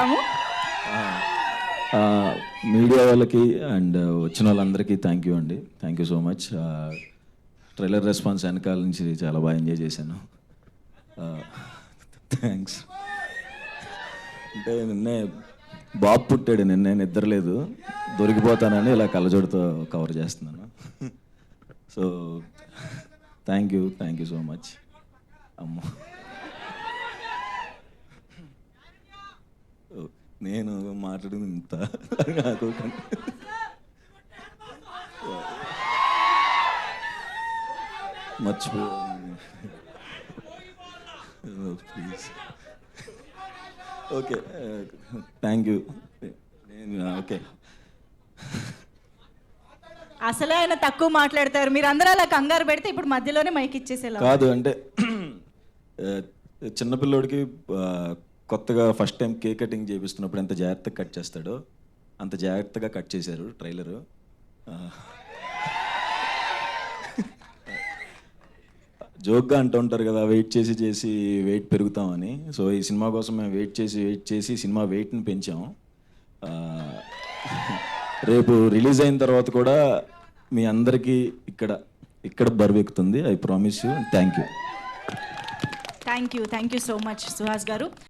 విందాము మీడియా వాళ్ళకి అండ్ వచ్చిన వాళ్ళందరికీ థ్యాంక్ యూ అండి. Thank you so much trailer response వెనకాల నుంచి చాలా బాగా ఎంజాయ్ చేశాను. థ్యాంక్స్ అంటే నిన్నే బాబు పుట్టాడు నిన్నే నిద్రలేదు. దొరికిపోతానని ఇలా కలజోడితో కవర్ చేస్తున్నాను. So thank you thank you so much అమ్మ. నేను మాట్లాడింది ఇంత. నాకు మర్చిపో ప్లీజ్ ఓకే థ్యాంక్ యూ నేను ఓకే అసలే ఆయన తక్కువ మాట్లాడతారు. మీరు అందరూ అలా కంగారు పెడితే ఇప్పుడు మధ్యలోనే మైక్ ఇచ్చేసేలా కాదు అంటే ఆ, చిన్నపిల్లోడికి ఆ, కొత్తగా ఫస్ట్ టైం కేక్ కటింగ్ చేపిస్తున్నప్పుడు ఎంత జాగ్రత్తగా కట్ చేస్తాడో అంత జాగ్రత్తగా కట్ చేశారు ట్రైలరు జోక్గా అంటూ ఉంటారు కదా వెయిట్ చేసి చేసి వెయిట్ పెరుగుతామని. సో ఈ సినిమా కోసం మేము వెయిట్ చేసి వెయిట్ చేసి సినిమా వెయిట్ని పెంచాము రేపు రిలీజ్ అయిన తర్వాత కూడా మీ అందరికీ ఇక్కడ ఇక్కడ బరువెక్కుతుంది I promise you thank you thank you thank you so much Suhas గారు.